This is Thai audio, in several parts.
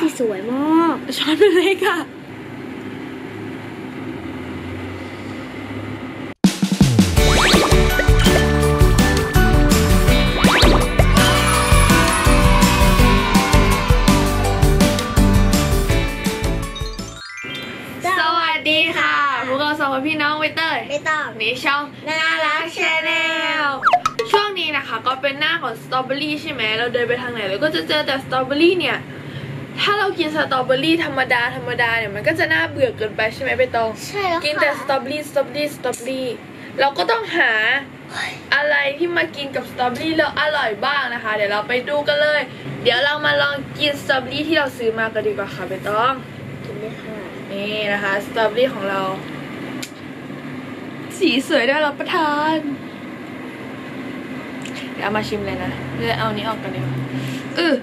สีสวยมากช้อนเป็นเล็กอะสวัสดีค่ะ พวกเราสองคนพี่น้องเวเตอร์ไม่ต้องนี่ช่องน่ารักชาแนลช่วงนี้นะคะก็เป็นหน้าของสตรอเบอรี่ใช่ไหม เราเดินไปทางไหนเราก็จะเจอแต่สตรอเบอรี่เนี่ย ถ้าเรากินสตรอเบอรี่ธรรมดาธรรมดาเนี่ยมันก็จะน่าเบื่อเกินไปใช่ไหมไปตองใช่แล้วค่ะกินแต่สตรอเบอรี่สตรอเบอรี่สตรอเบอรี่เราก็ต้องหาอะไรที่มากินกับสตรอเบอรี่แล้วอร่อยบ้างนะคะ เดี๋ยวเราไปดูกันเลย เดี๋ยวเรามาลองกินสตรอเบอรี่ที่เราซื้อมากันดีกว่าค่ะไปตองกินเลยค่ะนี่นะคะสตรอเบอรี่ของเรา สีสวยด้วยรับประทานเดี๋ยวเอามาชิมเลยนะเดี๋ยวเอานี้ออกกันดีกว่าอือ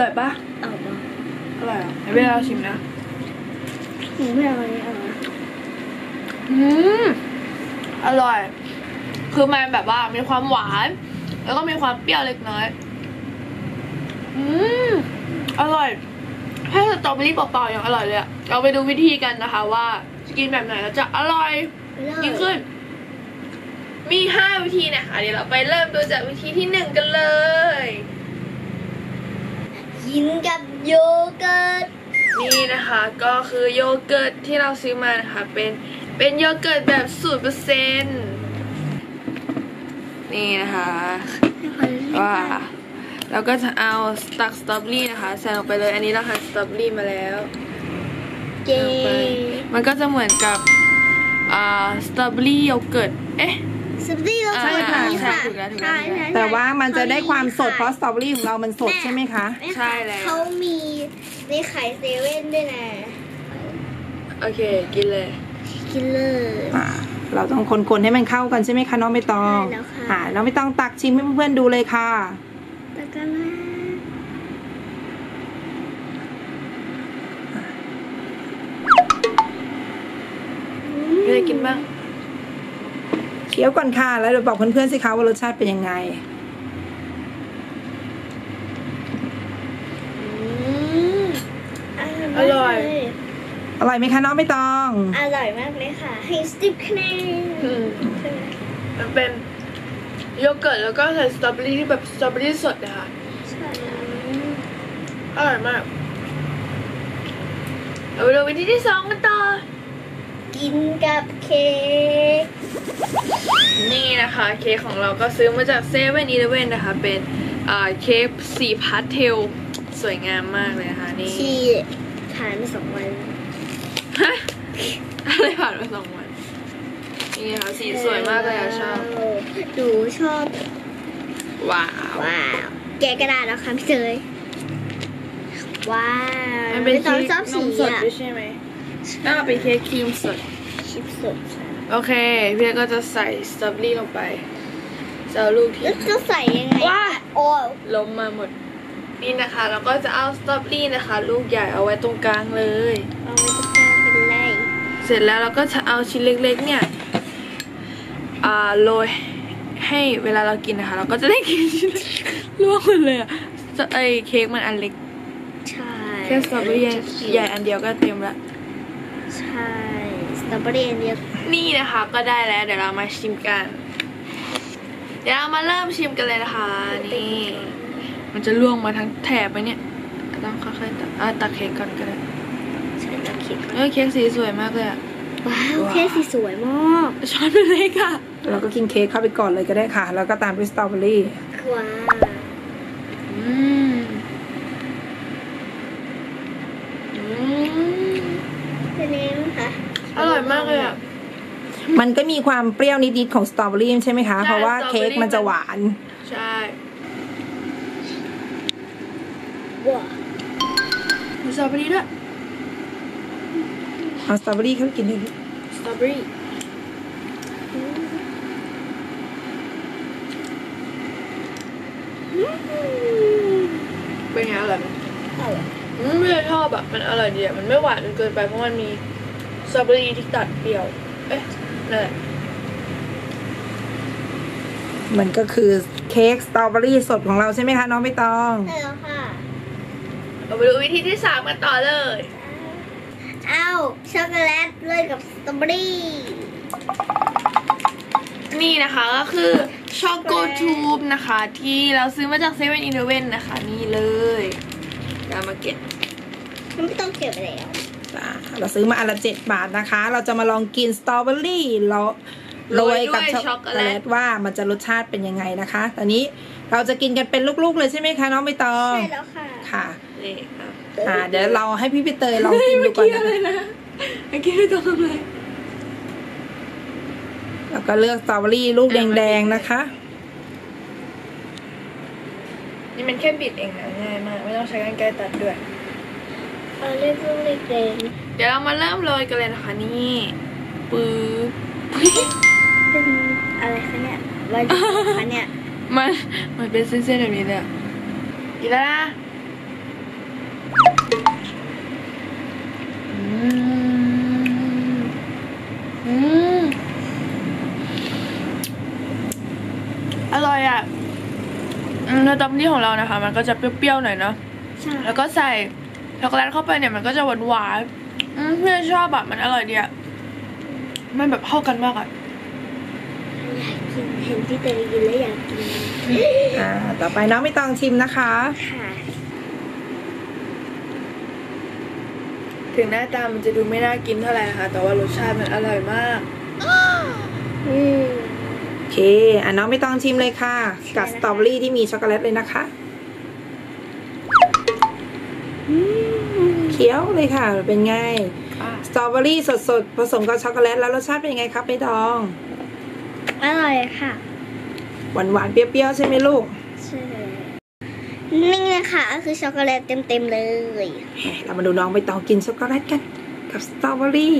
ร่อยปะเอาบ้างอร่อยอะเดี๋ยวเราชิมนะหนูไม่เอาอันนี้เอานะอืมอร่อย คือมันแบบว่ามีความหวาน แล้วก็มีความเปรี้ยวเล็กน้อย อืมอร่อยแค่สตรอเบอรี่เปล่าๆยังอร่อยเลยอะเราไปดูวิธีกันนะคะ ว่าจะกินแบบไหนแล้วจะอร่อยไปเลยยิ่งขึ้น มีห้าวิธีนะคะเดี๋ยวเราไปเริ่มดูจากวิธีที่หนึ่งกันเลย กินกับโยเกิร์ต นี่นะคะก็คือโยเกิร์ตที่เราซื้อมานะคะเป็นเป็นโยเกิร์ตแบบสูตรเปอร์เซ็นต์นี่นะคะว้าแล้วก็จะเอาสตักสตรอเบอรี่นะคะใส่ลงไปเลยอันนี้เราหั่นสตรอเบอรี่มาแล้วเจลงไปมันก็จะเหมือนกับอ่าสตรอเบอรี่โยเกิร์ตเอ๊ะ สตรอเบอรี่เราอ่าใส่ค่ะใช่ถูกแล้วถูกแล้วใช่ใช่แต่ว่ามันจะได้ความสดเพเพราะราะสตรอเบอรี่ของเรามันสดใช่ไหมคะใช่แล้วเขามีในขายเซเว่นด้วยนะโอเค กินเลย กินเลยอ่าเราต้องคนๆให้มันเข้ากันใช่ไหมคะน้องใบตองใช่แล้วค่ะอ่าน้องใบตองตักชิมให้เพื่อนๆดูเลยค่ะตะกันนะมีอะไรกินบ้างเคี้ยวก่อนค่ะแล้วเดี๋ยวบอกเพื่อนๆสิคะว่ารสชาติเป็นยังไงอร่อย อร่อยไหมคะน้องใบตอง อร่อยมากเลยค่ะให้สติปคะแนนอืมใช่ไหมมันเป็นโยเกิร์ตแล้วก็ใส่สตรอเบอรี่ที่แบบสตรอเบอรี่สดนะคะใช่แล้วอร่อยมากเราไปดูวิธีที่สองกันต่อ กินกับ เค้กนี่นะคะเค้กของเราก็ซื้อมาจากเซเว่นอีเลเว่นนะคะ เป็นอ่าเค้กสีพาสเทลสวยงามมากเลยนะคะนี่ที่ผ่านมาสองวันฮะอะไรผ่านมาสองวันนี่ค่ะสีสวยมากเลยอะชอบหนูชอบ ว้าวว้าวแกะกระดาษแล้วค่ะพี่เตยว้าวมันเป็นตอเค้นกชอบนสีมสดอะด้วยใช่ไหมน่าเป็นเค้กครีมสด ชิปสดโอเค พี่เอกก็จะใส่สตรอเบอรี่ลงไปจะเอาลูกที่แล้วจะใส่ยังไงว้าโอ้ยล้มมาหมด นี่นะคะ เราก็จะเอาสตรอเบอรี่นะคะ ลูกใหญ่เอาไว้ตรงกลางเลย เอาไว้ตรงกลางเป็นไรเสร็จแล้วเราก็จะเอาชิ้นเล็กๆเนี่ยอ่าโรยให้เวลาเรากินนะคะ เราก็จะได้กินชิ้นเล็กล่วงหมดเลยอะจะไอเค้กมันอันเล็กใช่แค่สตรอเบอรี่ใหญ่อันเดียวก็เต็มละใช่ สตรอเบอรี่อันเดียวนี่นะคะก็ได้แล้วเดี๋ยวเรามาชิมกัน เดี๋ยวเรามาเริ่มชิมกันเลยนะคะนี่ มันจะล่วงมาทั้งแถบไปเนี่ยต้องค่อยๆตักอะตักเค้กก่อนก็ได้ใช่แล้วเค้กเออเค้กสีสวยมากเลยอะว้าวเค้กสีสวยมากช้อนเป็นเล็กอะเราก็กินเค้กเข้าไปก่อนเลยก็ได้ค่ะ แล้วก็ตามด้วยสตรอเบอรี่ว้าว อืมอืม เป็นยังไงบ้างคะ อร่อยมากเลยอะ มันก็มีความเปรี้ยวนิดๆของสตรอเบอรี่ใช่ไหมคะใช่เพราะว่าสตรอเบอรี่เค้กมันจะหวาน ใช่ว้าวมีสตรอเบอรี่ด้วยเอาสตรอเบอรี่เข้าไปกินเลยสตรอเบอรี่เป็นไงอร่อยไหมอร่อยอืมไม่ได้ชอบอะมันอร่อยดีอะมันไม่หวานจนเกินไปเพราะมันมีสตรอเบอรี่ที่ตัดเปรี้ยว เอ๊ะ นั่นแหละมันก็คือเค้กสตรอเบอรี่สดของเราใช่ไหมคะ น้องใบตอง ใช่แล้วค่ะเราไปดูวิธีที่สามกันต่อเลย เอาช็อกโกแลตเลยกับสตรอเบอรี่ นี่นะคะก็คือช็อกโกทูบนะคะ ที่เราซื้อมาจากเซเว่นอีเลเว่นนะคะ นี่เลยเรามาเก็บมันไม่ต้องเก็บแล้วอ่า เราซื้อมาอันละเจ็ดบาทนะคะ เราจะมาลองกินสตรอเบอรี่เราโรยกับช็อกโกแลตว่ามันจะรสชาติเป็นยังไงนะคะ ตอนนี้เราจะกินกันเป็นลูกๆเลยใช่ไหมคะน้องใบตอง ใช่แล้วค่ะ ค่ะนี่ครับอ่าเดี๋ยวเราให้พี่พี่เตยลองกินดูก่อนเมื่อนะกี้อะไรคะนะเมื่อกี้ไม่ต้องเลยแล้วก็เลือกสตรอเบอรี่ลูกแดงๆนะคะ นี่มันแค่บิดเองนะง่ายมาก ไม่ต้องใช้กรรไกรตัดด้วย เอาเล็กลูกเล็กเองเดี๋ยวเรามาเริ่มโรยกันเลยนะคะนี่ปึ๊บเป็นอะไรคะเนี่ยลอยอยู่คะเนี่ยมันมันเป็นเส้นๆแบบนี้เลยอะกินแล้วนะอืมอืมอร่อยอะอืมแล้วตับนี่ของเรานะคะ มันก็จะเปรี้ยวๆหน่อยเนาะใช่แล้วก็ใส่ ช็อกโกแลตเข้าไปเนี่ยมันก็จะหวานหวานๆอืมเพื่อนชอบแบบมันอร่อยดีอะมันแบบเข้ากันมากอะอยากกินเห็นพี่เตยกินแล้วอยากกินอ่าต่อไปน้องไม่ต้องชิมนะคะ ค่ะ ถึงหน้าตามันจะดูไม่น่ากินเท่าไหร่นะคะ แต่ว่ารสชาติมันอร่อยมากอืมโอเคอะน้องไม่ต้องชิมเลยค่ะ กับสตรอเบอรี่ที่มีช็อกโกแลตเลยนะคะ เคี้ยวเลยค่ะ เป็นไง สตรอเบอรี่สดๆ ผสมกับช็อกโกแลตแล้วรสชาติเป็นยังไงครับใบตอง อร่อยค่ะ หวานๆ เปรี้ยวๆ ใช่ไหมลูก ใช่ นี่นะคะก็คือช็อกโกแลตเต็มๆเลย เรามาดูน้องใบตองกินช็อกโกแลตกัน กับสตรอเบอรี่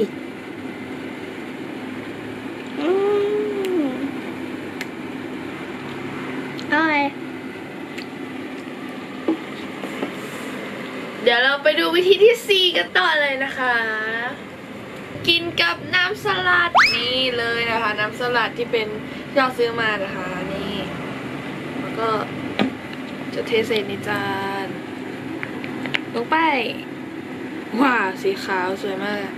อืมอร่อย เดี๋ย วเราไปดูวิธีที่ 4 กันต่อเลยนะคะ กินกับน้ำสลัดนี่เลยนะคะ น้ำสลัดที่เป็นที่เราซื้อมานะคะนี่แล้วก็จะเทใส่ในจานลงไปว้าสีขาวสวยมาก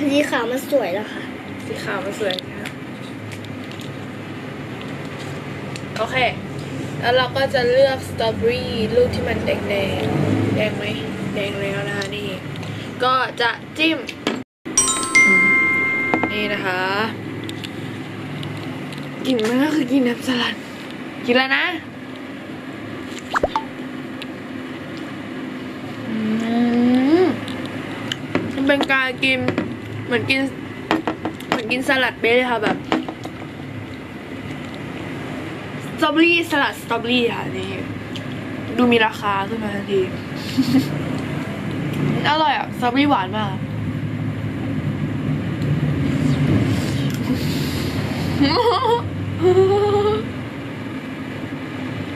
สีขาวมันสวยแล้วค่ะ สีขาวมันสวยนะคะโอเค แล้วเราก็จะเลือกสตรอเบอรี่ลูกที่มันแดงแดงแดงไหมแดงแล้วนะคะนี่ ก็จะจิ้ม นี่นะคะกลิ่นมันก็คือกินน้ำสลัด กินแล้วนะอืมมันเป็นการกิน เหมือนกิน เหมือนกินสลัดเบสเลยค่ะแบบ ส ตรอเบอรี่สลัดสตรอเบอรี่ค่ะนี่ดูมีราคาขึ้นมาทันทีอร่อยอะสตรอเบอรี่หวานมาก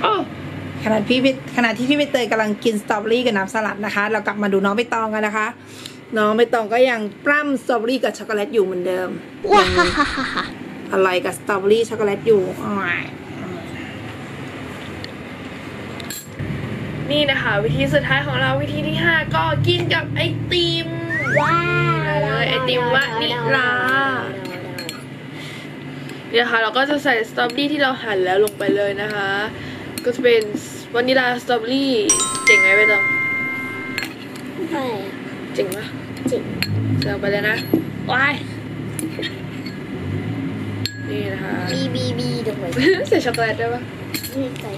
เออขณะพี่ขณะที่พี่ใบเตยกำลังกินสตรอเบอรี่กับน้ำสลัดนะคะ เรากลับมาดูน้องใบตองกันนะคะ น้องใบตองก็ยังปล้ำสตรอเบอรี่กับช็อกโกแลตอยู่เหมือนเดิมว้ายังฮ่าฮ่าฮ่าฮ่าอร่อยกับสตรอเบอรี่ช็อกโกแลตอยู่อ้า นี่นะคะ วิธีสุดท้ายของเราวิธีที่ 5 ก็กินกับไอติมว้าวเลยไอติมวานิลาเนี่ยค่ะเราก็จะใส่สตรอเบอรี่ที่เราหั่นแล้วลงไปเลยนะคะ ก็จะเป็นวานิลาสตรอเบอรี่เจ๋งไหมไปตองใช่เจ๋งปะจริงใส่ลงไปเลยนะว้ายนี่นะคะบีบีบีด้วยใส่ช็อกโกแลตได้ปะนี่ใส่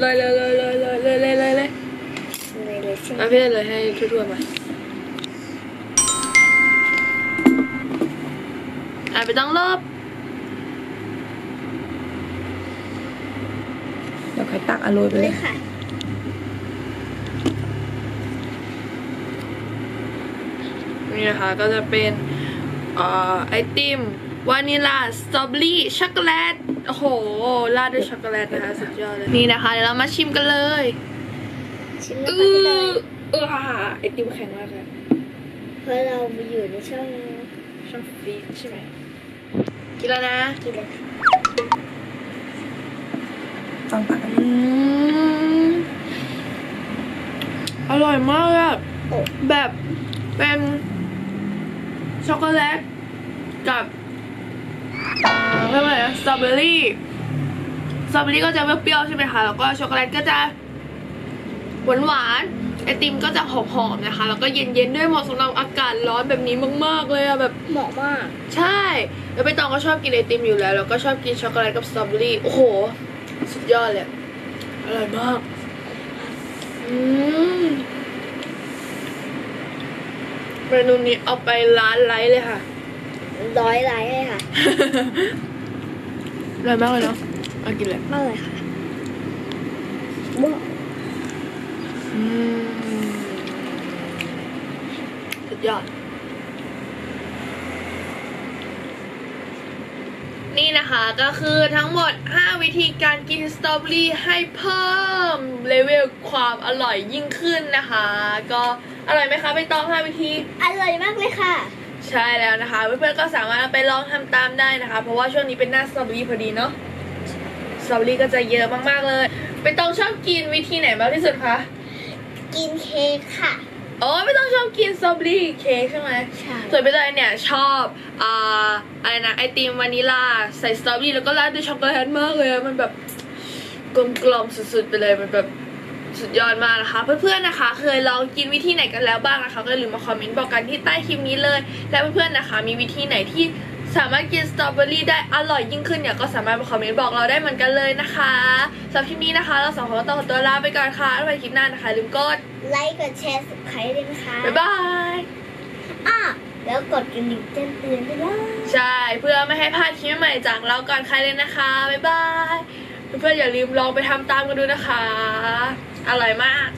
เลยเลยเลยเลยเลยเลยเลยเลยเลยเลยเลยใช่ไหมมาพี่เลยให้ทั่วๆมาอะไปต้องรอบเดี๋ยวค่อยตักอโรยไปเลเลยยค่ะนี่นะคะก็จะเป็นเอ่อไอติม วานิลาสตรอเบอรี่ช็อกโกแลตโอ้โหราดด้วยช็อกโกแลตนะคะสุดยอดเลยนี่นะคะเดี๋ยวเรามาชิมกันเลยชิมแล้วอืค่ะพี่เตอยเออไอติมแข็งมากเลยเพราะเราอยู่ในช่องชอบฟีดใช่ไหมกินแล้วนะกินเลยค่ะต้องตักอันอืนี้มอร่อยมากอะโอ้แบบเป็นช็อกโกแลตกับ เรียกว่าอะไรนะสตรอเบอรี่สตรอเบอรี่ก็จะเปรี้ยวๆใช่ไหมคะแล้วก็ช็อกโกแลตก็จะหวานหวานๆไอติมก็จะหอมๆนะคะ แล้วก็เย็นๆด้วยเหมาะสำหรับอากาศร้อนแบบนี้มากๆเลยอะแบบเหมาะมาก ใช่แล้วใบตองก็ชอบกินไอติมอยู่แล้วแล้วก็ชอบกินช็อกโกแลตกับสตรอเบอรี่โอ้โห สุดยอดเลยอร่อยมากอืมเมนูนี้เอาไปร้านไลท์เลยค่ะ ร้อยไลค์เลยค่ะอร่อยมากเลยเนาะเอากินเลยมากเลยค่ะว้าวอืมสุดยอด นี่นะคะก็คือทั้งหมด 5 วิธีการกินสตรอเบอรี่ให้เพิ่มเลเวลความอร่อยยิ่งขึ้นนะคะ ก็อร่อยไหมคะใบตอง 5 วิธี อร่อยมากเลยค่ะ ใช่แล้วนะคะ เพื่อนๆก็สามารถเอาไปลองทำตามได้นะคะ เพราะว่าช่วงนี้เป็นหน้าสตรอเบอรี่พอดีเนาะสตรอเบอรี่ก็จะเยอะมากๆเลยใบตองชอบกินวิธีไหนมากที่สุดคะกินเค้กค่ะอ๋อไม่ต้องชอบกินสตรอเบอรี่เค้กใช่ไหมใช่ส่วนไปเลยเนี่ยชอบอ่าอะไรนะไอติมวานิลาใส่สตรอเบอรี่แล้วก็ราดด้วยช็อกโกแลตมากเลยอะมันแบบกลมกล่อมสุดๆไปเลยมันแบบ สุดยอดมากนะคะ เพื่อนๆนะคะ เคยลองกินวิธีไหนกันแล้วบ้างนะคะ ก็อย่าลืมมาคอมเมนต์บอกกันที่ใต้คลิปนี้เลย และเพื่อนๆนะคะ มีวิธีไหนที่สามารถกินสตรอเบอรี่ได้อร่อยยิ่งขึ้นเนี่ยก็สามารถมาคอมเมนต์บอกเราได้เหมือนกันเลยนะคะสำหรับคลิปนี้นะคะ เราสองคนก็ต้องขอตัวลาไปก่อนค่ะแล้วไปคลิปหน้านะคะอย่าลืมกดไลค์กดแชร์สับสไครต์ด้วยนะคะบ๊ายบายอะแล้วกดกระดิ่งแจ้งเตือนด้วยนะใช่เพื่อไม่ให้พลาดคลิปใหม่จากเราก่อนใครเลยนะคะบ๊ายบายเพื่อนๆอย่าลืมลองไปทำตามกันดูนะคะ อร่อยมาก